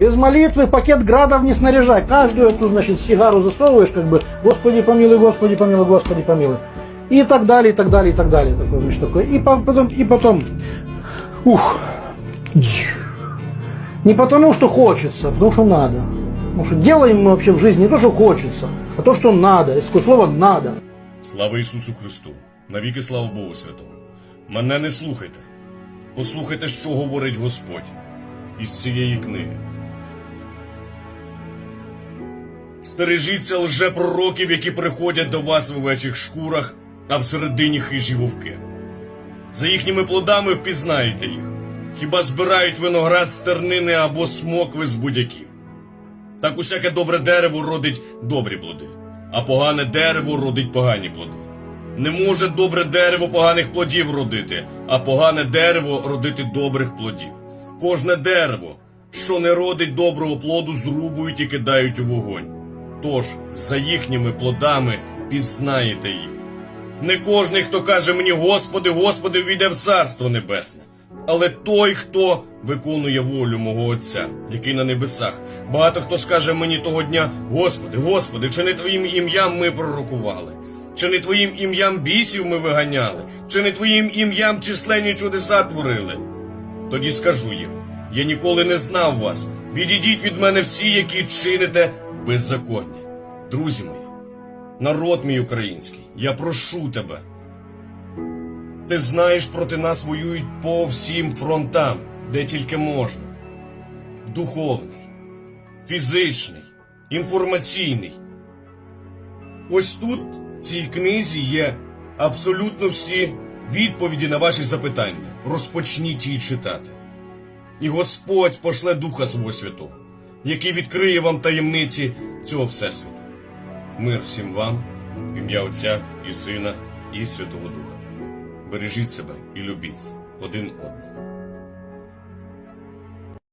Без молитвы пакет градов не снаряжай. Каждую эту, значит, сигару засовываешь, как бы, Господи помилуй, Господи помилуй, Господи помилуй. И так далее, и так далее, и так далее. Такое, значит, такое. И по- потом, и потом, ух, не потому, что хочется, а потому что надо. Потому что делаем мы вообще в жизни не то, что хочется, а то, что надо. Есть такое слово «надо». Слава Ісусу Христу! Навіки слава Богу Святому! Мене не слухайте. Послухайте, що говорить Господь із цієї книги. Стережіться лжепророків, які приходять до вас в овечих шкурах, а всередині хижі вовки. За їхніми плодами впізнаєте їх. Хіба збирають виноград з тернини або смокви з будяків? Так усяке добре дерево родить добрі плоди, а погане дерево родить погані плоди. Не може добре дерево поганих плодів родити, а погане дерево родити добрих плодів. Кожне дерево, що не родить доброго плоду, зрубують і кидають у вогонь. Тож за їхніми плодами пізнаєте їх. Не кожний, хто каже мені Господи, Господи, війде в Царство Небесне, але той, хто виконує волю мого Отця, який на небесах. Багато хто скаже мені того дня: Господи, Господи, чи не Твоїм ім'ям ми пророкували? Чи не Твоїм ім'ям бісів ми виганяли? Чи не Твоїм ім'ям численні чудеса творили? Тоді скажу їм: я ніколи не знав вас. Відійдіть від мене всі, які чините беззаконня. Друзі мої, народ мій український, я прошу тебе. Ти знаєш, проти нас воюють по всім фронтам, де тільки можна. Духовний, фізичний, інформаційний. Ось тут, в цій книзі, є абсолютно всі відповіді на ваші запитання. Розпочніть її читати. І Господь пошле Духа Свого Святого, який відкриє вам таємниці цього Всесвіту. Мир всім вам, ім'я Отця і Сина і Святого Духа. Бережіть себе і любіть один одного.